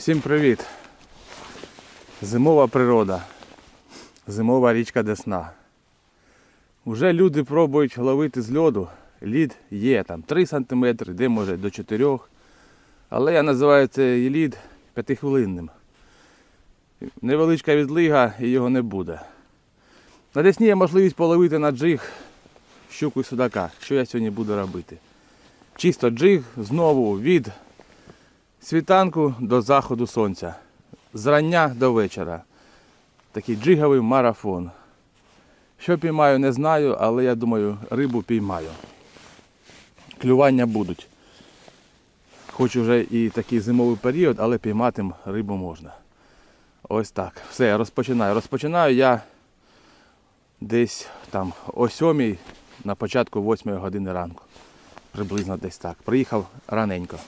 Всім привіт! Зимова природа, зимова річка Десна. Уже люди пробують ловити з льоду. Лід є там 3 см, де може до 4 Але я називаю цей лід п'ятихвилинним. Невеличка відлига і його не буде. На Десні є можливість половити на джиг щуку і судака. Що я сьогодні буду робити? Чисто джиг знову від світанку до заходу сонця. Зрання до вечора. Такий джиговий марафон. Що піймаю, не знаю, але я думаю, рибу піймаю. Клювання будуть. Хоч уже і такий зимовий період, але піймати рибу можна. Ось так. Все, я розпочинаю. Розпочинаю я десь там о 7 на початку 8 години ранку. Приблизно десь так. Приїхав раненько.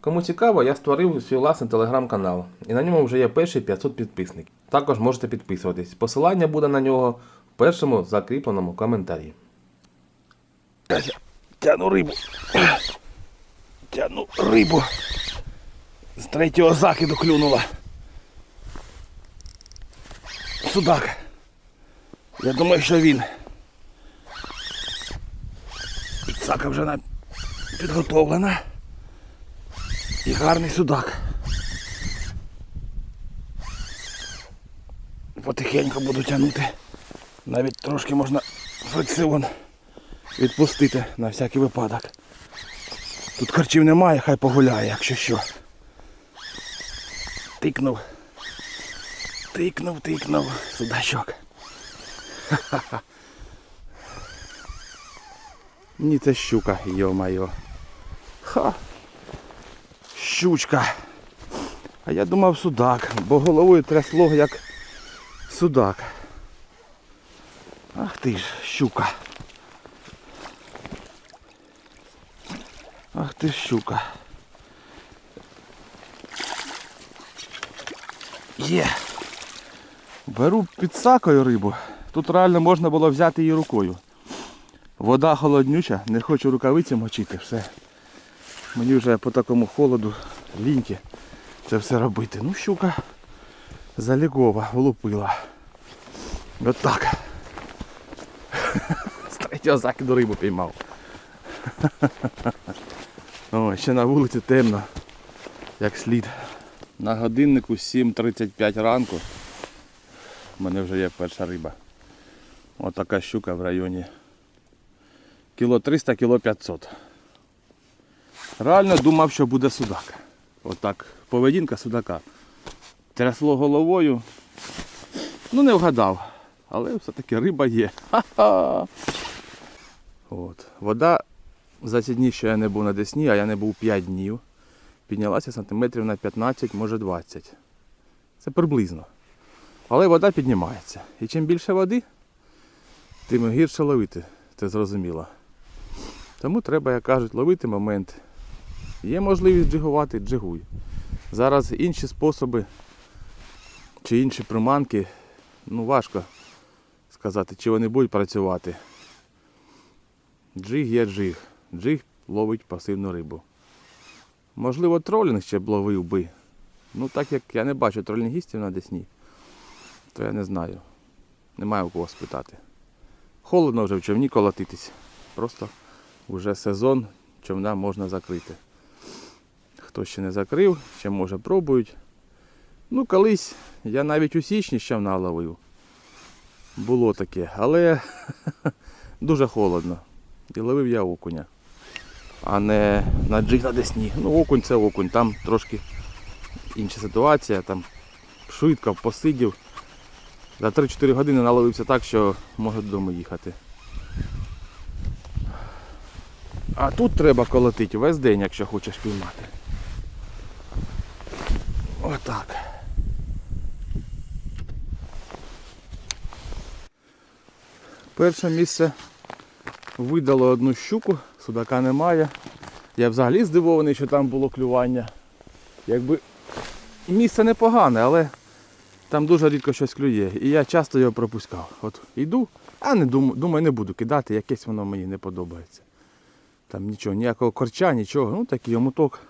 Кому цікаво, я створив свій власний телеграм-канал, і на ньому вже є перші 500 підписників. Також можете підписуватись. Посилання буде на нього в першому закріпленому коментарі. Тяну рибу. Тяну рибу. З третього закиду клюнула. Судак. Я думаю, що він. Підсака вже на- підготовлена. І гарний судак. Потихеньку буду тягнути. Навіть трошки можна фрикціон відпустити на всякий випадок. Тут харчів немає, хай погуляє, якщо що. Тикнув. Тикнув, тикнув. Судачок. Ха-ха-ха. Ні, це щука, йо-майо. Ха. Щучка. А я думав судак, бо головою трясло як судак. Ах ти ж, щука. Ах ти ж щука. Є. Беру під сакою рибу. Тут реально можна було взяти її рукою. Вода холоднюча, не хочу рукавиці мочити, все. Мені вже по такому холоду ліньки це все робити. Ну, щука залігова, влупила. Отак. З третього закиду рибу піймав. О, ще на вулиці темно, як слід. На годиннику 7.35 ранку. У мене вже є перша риба. Отака щука в районі. Кіло 300, кіло 500. Реально думав, що буде судак. Отак. Поведінка судака. Трясло головою. Ну не вгадав. Але все-таки риба є. Ха-ха! От. Вода за ці дні, що я не був на Десні, а я не був 5 днів, піднялася сантиметрів на 15, може 20. Це приблизно. Але вода піднімається. І чим більше води, тим гірше ловити, це зрозуміло. Тому треба, як кажуть, ловити момент. Є можливість джигувати, джигуй. Зараз інші способи чи інші приманки, ну важко сказати, чи вони будуть працювати. Джиг є джиг. Джиг ловить пасивну рибу. Можливо, тролінг ще б ловив би. Ну так як я не бачу тролінгістів на Десні, то я не знаю. Немає у кого спитати. Холодно вже в човні колотитись. Просто вже сезон човна можна закрити. Хто ще не закрив, ще може пробують. Ну, колись я навіть у січні човна ловив. Було таке, але дуже холодно. І ловив я окуня, а не на джиг на десні. Ну, окунь це окунь, там трошки інша ситуація, там швидко посидів. За 3-4 години наловився так, що можу додому їхати. А тут треба колотити весь день, якщо хочеш піймати. Отак. Перше місце видало одну щуку, судака немає. Я взагалі здивований, що там було клювання. Якби місце непогане, але там дуже рідко щось клює. І я часто його пропускав. От йду, а не думаю, думаю, не буду кидати, якесь воно мені не подобається. Там нічого, ніякого корча, нічого. Ну такий омуток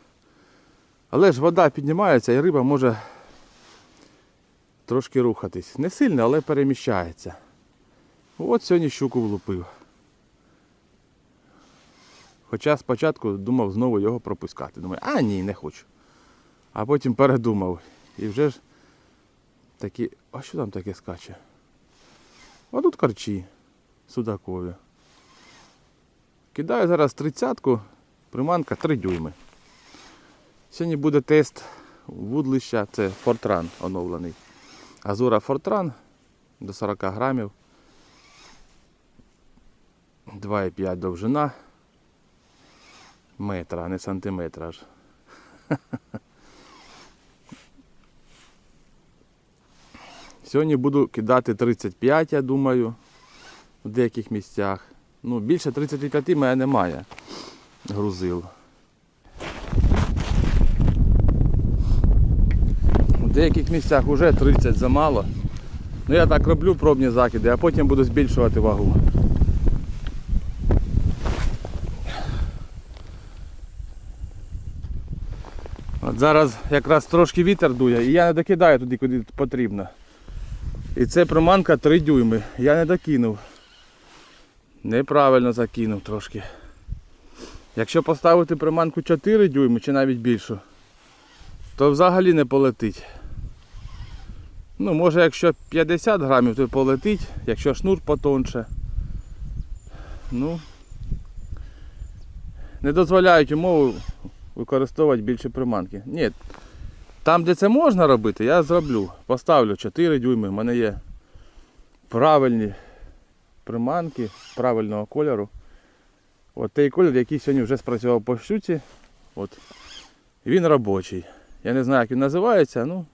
Але ж вода піднімається і риба може трошки рухатись. Не сильно, але переміщається. От сьогодні щуку влупив. Хоча спочатку думав знову його пропускати. Думаю, а ні, не хочу. А потім передумав. І вже ж такі. А що там таке скаче? А тут карчі судакові. Кидаю зараз тридцятку, приманка 3 дюйми. Сьогодні буде тест вудлища, це Фортран оновлений. Азура Фортран до 40 грамів. 2,5 довжина. Метра, а не сантиметра аж. Сьогодні буду кидати 35, я думаю, в деяких місцях. Ну, більше 35 в мене немає грузил. Деяких місцях вже 30 замало. Ну я так роблю пробні закиди, а потім буду збільшувати вагу. От зараз якраз трошки вітер дує і я не докидаю туди, куди потрібно. І це приманка 3 дюйми. Я не докинув. Неправильно закинув трошки. Якщо поставити приманку 4 дюйми чи навіть більшу, то взагалі не полетить. Ну, може, якщо 50 грамів, то полетить, якщо шнур потонше. Ну, не дозволяють умови використовувати більше приманки. Ні, там, де це можна робити, я зроблю. Поставлю 4 дюйми. У мене є правильні приманки правильного кольору. От той колір, який сьогодні вже спрацював по щуці. От. Він робочий. Я не знаю, як він називається, ну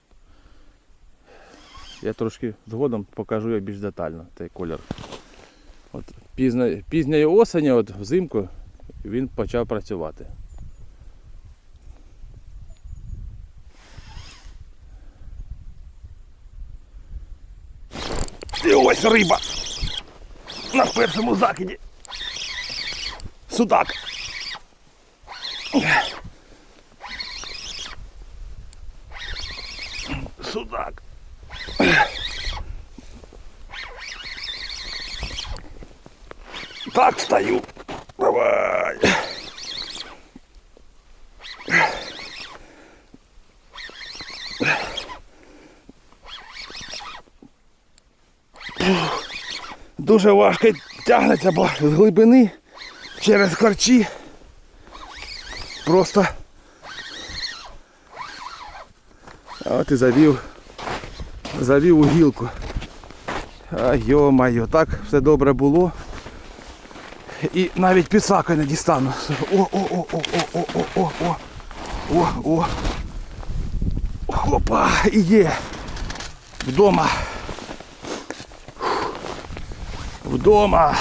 я трошки згодом покажу його більш детально, цей колір. От пізно, пізньої осені, от взимку, він почав працювати. І ось риба. На першому закиді. Судак. Так. Давай. Дуже важко тягнеться, бо з глибини через харчі просто. А от і завів. Завів у гілку. А йо-майо, так все добре було. І навіть під не дістану. О-о-о-о-о-о-о-о. О-о. Опа, і є. Вдома. Вдома.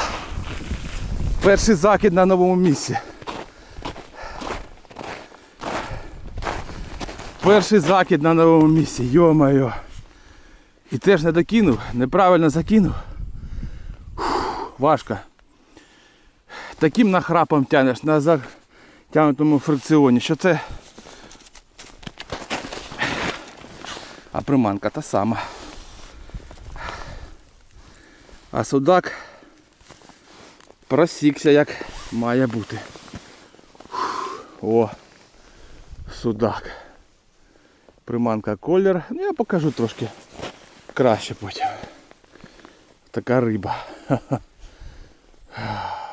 Перший закид на новому місці. Перший закид на новому місці, йо-моє. І теж не докинув, неправильно закинув. Фух, важко. Таким нахрапом тянеш на затягнутому фрикціоні, що це. А приманка та сама. А судак просікся як має бути. О, судак. Приманка колір. Ну я покажу трошки краще потім. Така риба.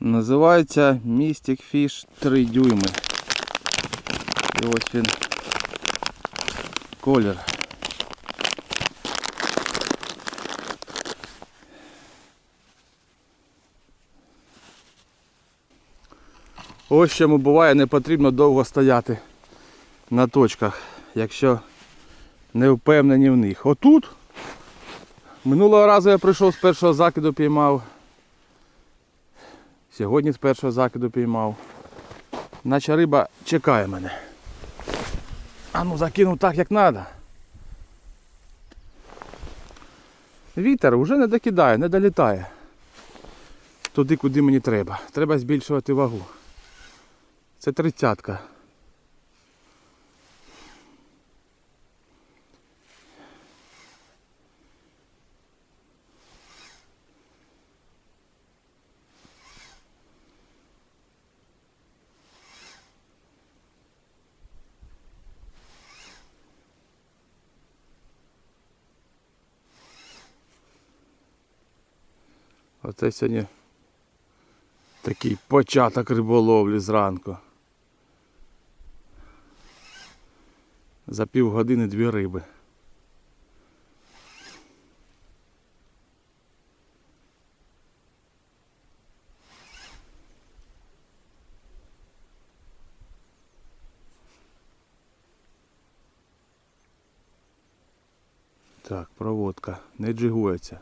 Називається Mystic Fish 3 дюйми. І ось він колір. Ось чому буває, не потрібно довго стояти на точках, якщо не впевнені в них. Отут минулого разу я прийшов з першого закиду піймав. Сьогодні з першого закиду піймав. Наче риба чекає мене. А ну закинув так, як треба. Вітер вже не докидає, не долітає. Туди, куди мені треба. Треба збільшувати вагу. Це тридцятка. Оце сьогодні такий початок риболовлі зранку. За півгодини дві риби. Так, проводка не джигується.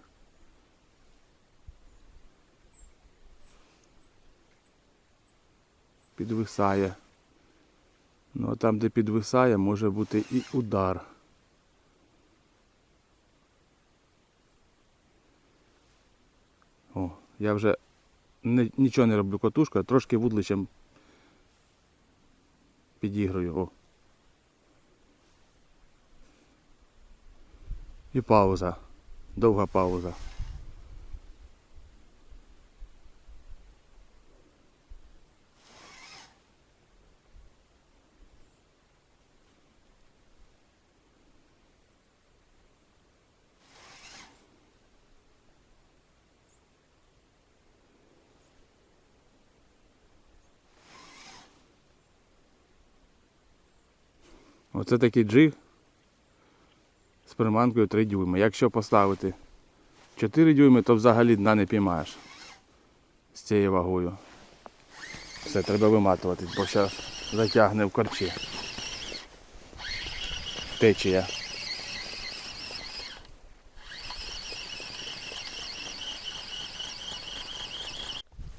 Підвисає. Ну а там, де підвисає, може бути і удар. О, я вже не, нічого не роблю котушкою, трошки вудличем підіграю. О. І пауза. Довга пауза. Оце такий джиг з приманкою 3 дюйми. Якщо поставити 4 дюйми, то взагалі дна не піймаєш з цією вагою. Все, треба виматувати, бо зараз затягне в корчі. Течія.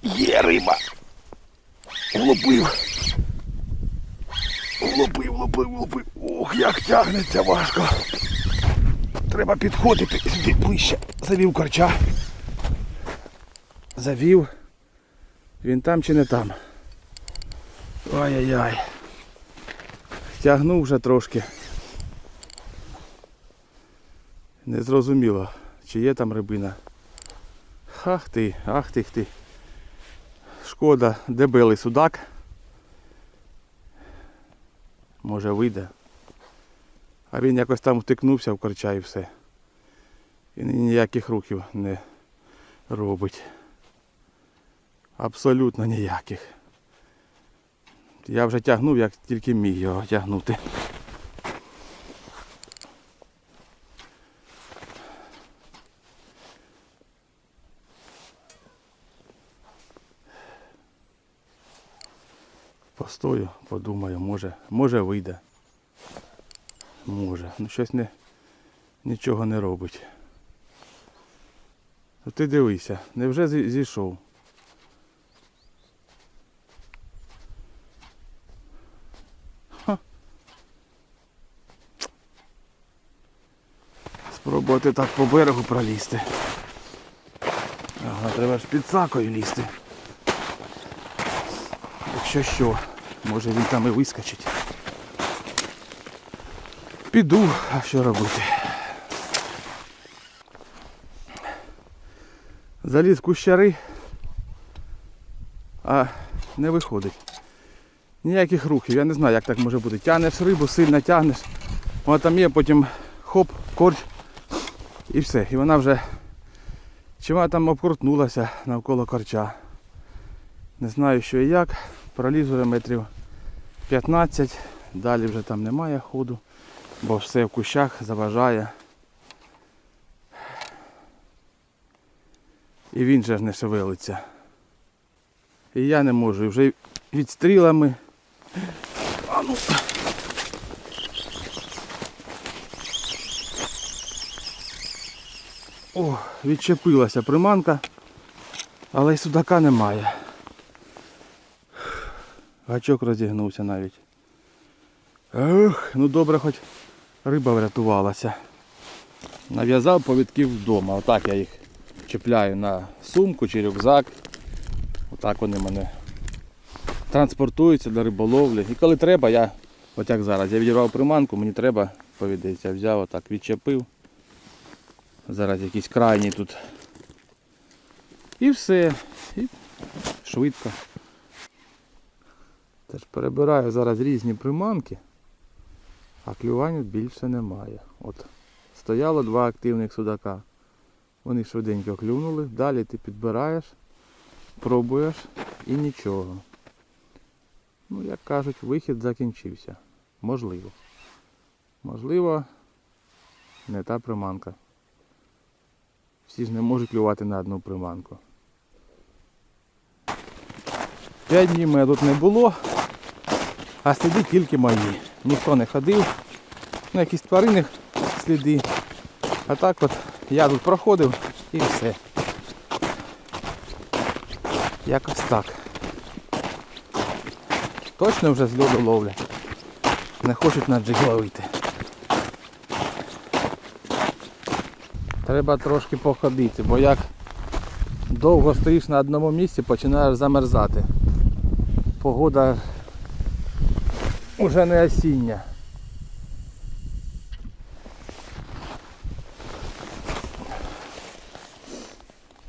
Є риба! Влупив! Влупив. Ух, як тягнеться важко. Треба підходити сюди ближче. Завів корча. Завів. Він там чи не там? Ай-яй-яй. Тягнув вже трошки. Незрозуміло, чи є там рибина. Ах ти, ах ти ти. Шкода, дебелий судак. Може вийде. А він якось там втикнувся в корча і все. І ніяких рухів не робить. Абсолютно ніяких. Я вже тягнув, як тільки міг його тягнути. Постою, подумаю, може, може вийде. Може. Ну щось не, нічого не робить. Ну ти дивися, невже зі- зійшов? Спробувати так по берегу пролізти. Ага, треба ж під сакою лізти. Якщо що, може він там і вискочить. Піду, а що робити? Заліз кущари, а не виходить. Ніяких рухів, я не знаю, як так може бути. Тягнеш рибу, сильно тягнеш, вона там є, потім хоп, корч і все. І вона вже чи вона там обкрутнулася навколо корча. Не знаю що і як. Проліз вже метрів 15, далі вже там немає ходу, бо все в кущах заважає. І він же ж не шевелиться. І я не можу. І вже відстрілами. А ну. О, відчепилася приманка, але й судака немає. Гачок розігнувся навіть. Ех, ну добре, хоч риба врятувалася. Нав'язав повідків вдома. Отак я їх чіпляю на сумку чи рюкзак. Отак вони мене транспортуються до риболовлі. І коли треба, я, от як зараз, я відірвав приманку, мені треба, повідеться, взяв отак, відчепив. Зараз якийсь крайній тут. І все. І швидко. Теж перебираю зараз різні приманки, а клювання більше немає. От стояло два активних судака. Вони швиденько клюнули, далі ти підбираєш, пробуєш і нічого. Ну, як кажуть, вихід закінчився. Можливо. Можливо, не та приманка. Всі ж не можуть клювати на одну приманку. П'ять днів мене тут не було, а сліди тільки мої. Ніхто не ходив, ну якісь тварини сліди. А так от я тут проходив і все. Якось так. Точно вже з льоду ловлять. Не хочуть на джиг ловити. Треба трошки походити, бо як довго стоїш на одному місці, починаєш замерзати. Погода вже не осіння.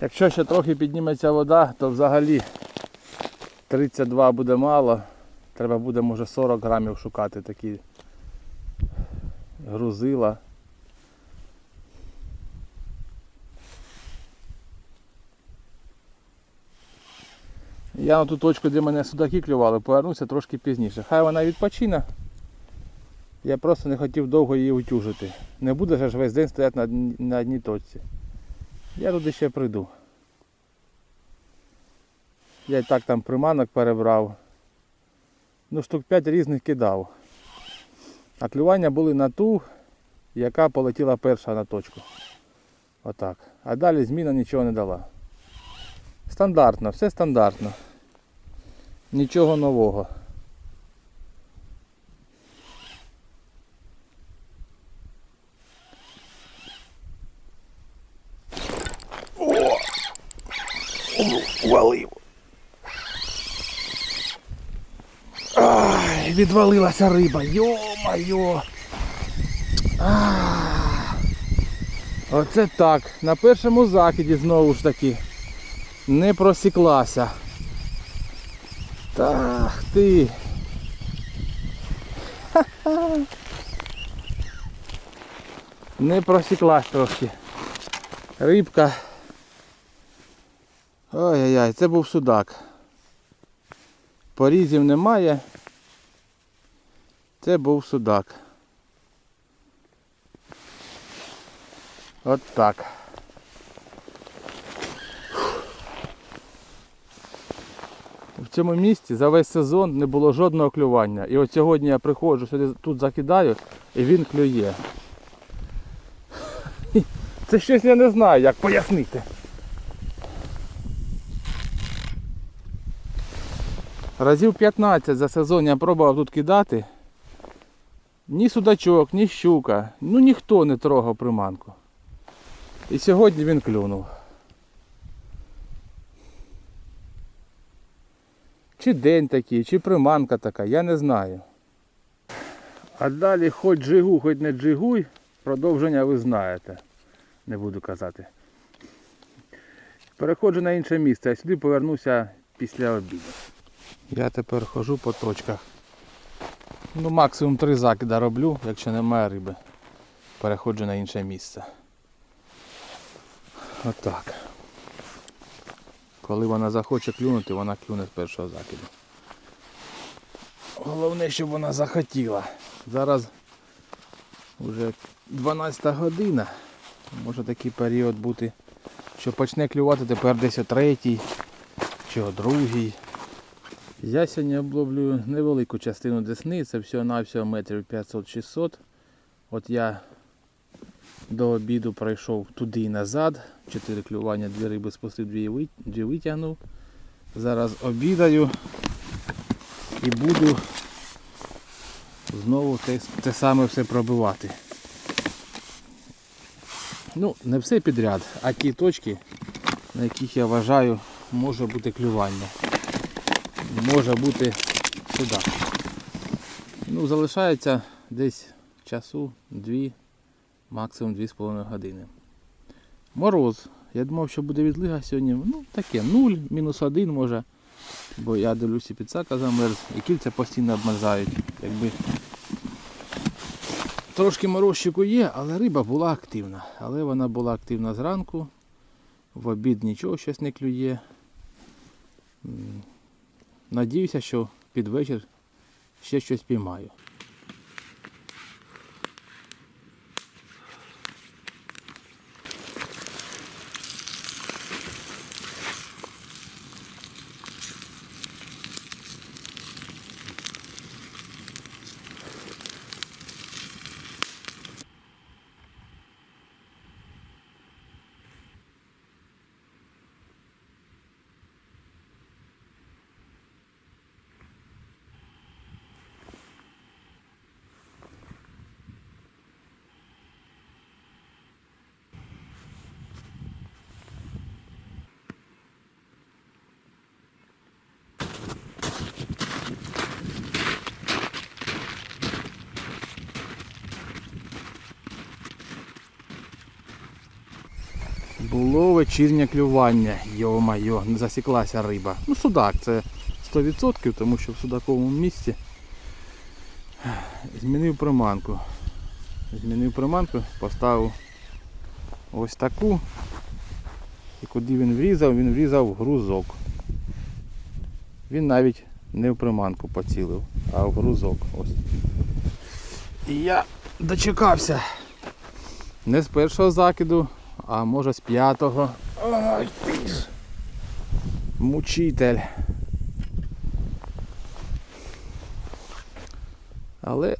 Якщо ще трохи підніметься вода, то взагалі 32 буде мало. Треба буде може 40 грамів шукати такі грузила. Я на ту точку, де мене судаки клювали, повернуся трошки пізніше. Хай вона відпочине. Я просто не хотів довго її утюжити. Не буде ж весь день стояти на, на одній точці. Я туди ще прийду. Я і так там приманок перебрав. Ну, штук 5 різних кидав. А клювання були на ту, яка полетіла перша на точку. Отак. А далі зміна нічого не дала. Стандартно, все стандартно. Нічого нового. Валив. Ай, відвалилася риба. Йо-майо. Оце так. На першому закиді знову ж таки не просіклася. Так ти. Ха-ха. Не просіклась трошки. Рибка. Ой-ой-ой, це був судак. Порізів немає. Це був судак. От так. В цьому місці за весь сезон не було жодного клювання. І от сьогодні я приходжу сюди, тут закидаю і він клює. Це щось я не знаю, як пояснити. Разів 15 за сезон я пробував тут кидати. Ні судачок, ні щука, ну ніхто не трогав приманку. І сьогодні він клюнув. Чи день такий, чи приманка така, я не знаю. А далі хоч джигу, хоч не джигуй, продовження ви знаєте. Не буду казати. Переходжу на інше місце, а сюди повернуся після обіду. Я тепер хожу по точках. Ну, максимум три закида роблю, якщо немає риби. Переходжу на інше місце. Отак. Коли вона захоче клюнути, вона клюне з першого закиду. Головне, щоб вона захотіла. Зараз вже 12 година. Може такий період бути, що почне клювати тепер десь о третій чи о другій. Я сьогодні обловлюю невелику частину десни, це всього-навсього метрів 500-600. От я до обіду пройшов туди і назад. Чотири клювання, дві риби спустив, дві, витягнув. Зараз обідаю і буду знову те, те саме все пробивати. Ну, не все підряд, а ті точки, на яких я вважаю може бути клювання. може бути судак. Ну, залишається десь часу дві, максимум 2,5 години. Мороз. Я думав, що буде відлига сьогодні. Ну, таке, 0, мінус 1 може. Бо я дивлюся, підсака замерз, і кільця постійно обмерзають. Якби Трошки морозчику є, але риба була активна. Але вона була активна зранку. В обід нічого щось не клює. Надіюся, що під вечір ще щось піймаю. Було вечірнє клювання. Йо-майо, не засіклася риба. Ну, судак, це 100%, тому що в судаковому місці змінив приманку. Змінив приманку, поставив ось таку. І куди він врізав, він врізав грузок. Він навіть не в приманку поцілив, а в грузок. Ось. І я дочекався. Не з першого закиду, а може з п'ятого. Ай ти ж. Мучитель. Але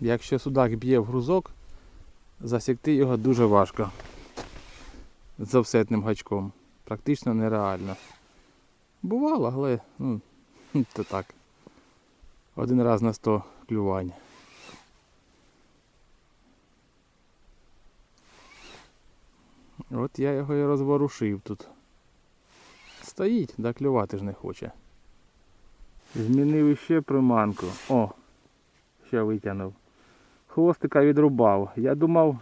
якщо судак б'є в грузок, засікти його дуже важко. З офсетним гачком. Практично нереально. Бувало, але ну, то так. Один раз на 100 клювань. От я його і розворушив тут. Стоїть, да клювати ж не хоче. Змінив іще приманку. О, ще витягнув. Хвостика відрубав. Я думав,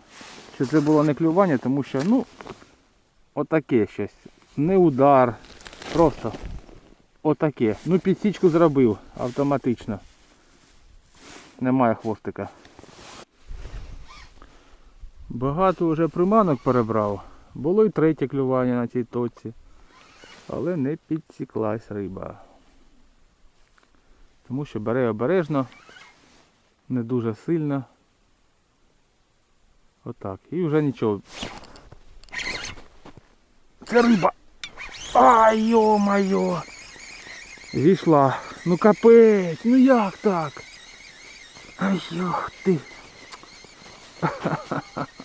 що це було не клювання, тому що, ну, отаке щось. Не удар. Просто отаке. Ну, підсічку зробив автоматично. Немає хвостика. Багато вже приманок перебрав. Було і третє клювання на цій точці. Але не підсіклась риба. Тому що бере обережно, не дуже сильно. Отак. І вже нічого. Це риба! Ай, йо-майо! Зійшла. Ну капець, ну як так? Ай, йох ти. Ах.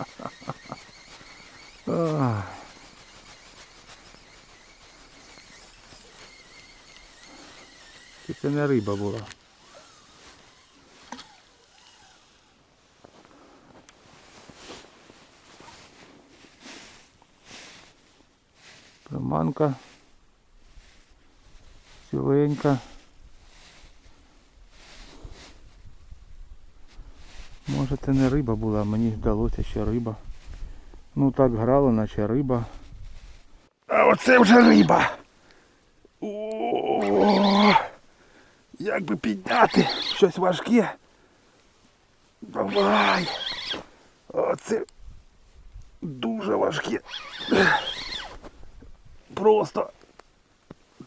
Це не риба була. Приманка. Ціленька. Може це не риба була, мені здалося, що риба. Ну так грало, наче риба. А оце вже риба. Як би підняти щось важке. Давай. Оце дуже важке. Просто.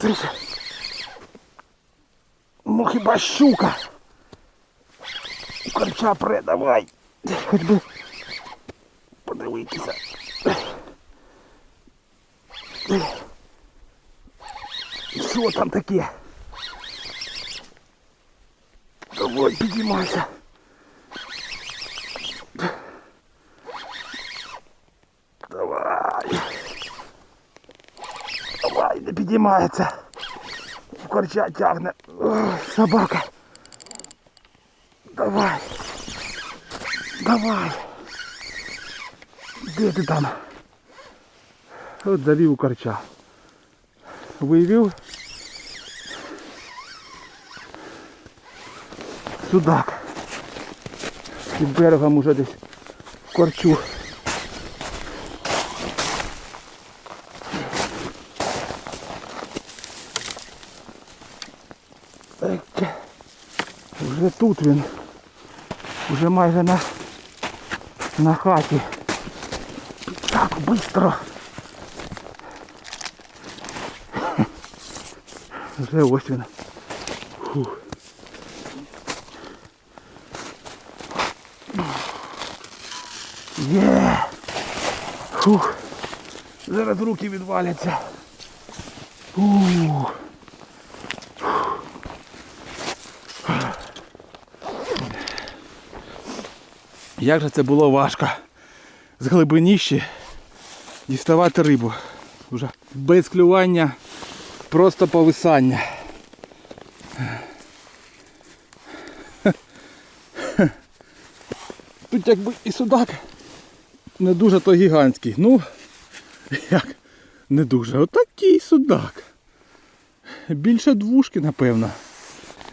Ж- Ну хіба щука. Корча пре, давай. Хоч би подивитися. Що там таке? Давай, підіймайся. Давай. Давай, не підіймається. Корча тягне. Ох, собака. Давай. Давай. Де ти там? От завів у корча. Вивів. Судак. Під берегом уже десь корчу. Вже тут він. Вже майже на, на хаті. Так, швидко. Вже ось він. Фух. Є! Фух. Зараз руки відваляться. Фух. Як же це було важко з глибинищі діставати рибу. Вже без клювання, просто повисання. Тут якби і судак не дуже то гігантський. Ну, як не дуже. Отакий судак. Більше двушки, напевно.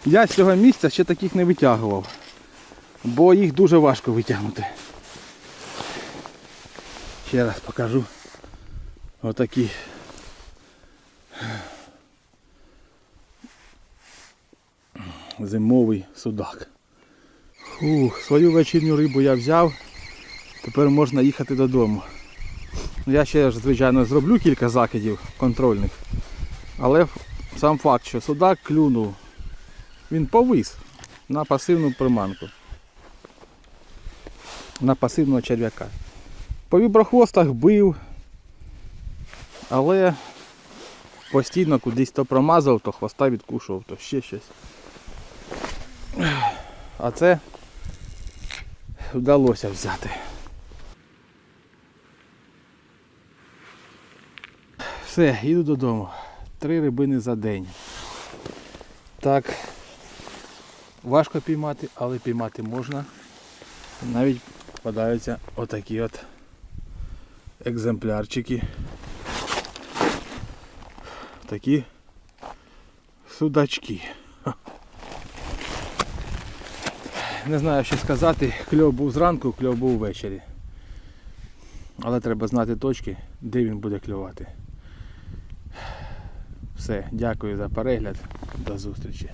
Я з цього місця ще таких не витягував бо їх дуже важко витягнути. Ще раз покажу. Отакий. Зимовий судак. Фух, свою вечірню рибу я взяв. Тепер можна їхати додому. Ну, Я ще звичайно, зроблю кілька закидів контрольних. Але сам факт, що судак клюнув, він повис на пасивну приманку на пасивного черв'яка. По віброхвостах бив, але постійно кудись то промазав, то хвоста відкушував, то ще щось. А це вдалося взяти. Все, їду додому. Три рибини за день. Так, важко піймати, але піймати можна. Навіть попадаються отакі от екземплярчики. Такі судачки. Не знаю, що сказати. Кльов був зранку, кльов був ввечері. Але треба знати точки, де він буде клювати. Все, дякую за перегляд. До зустрічі.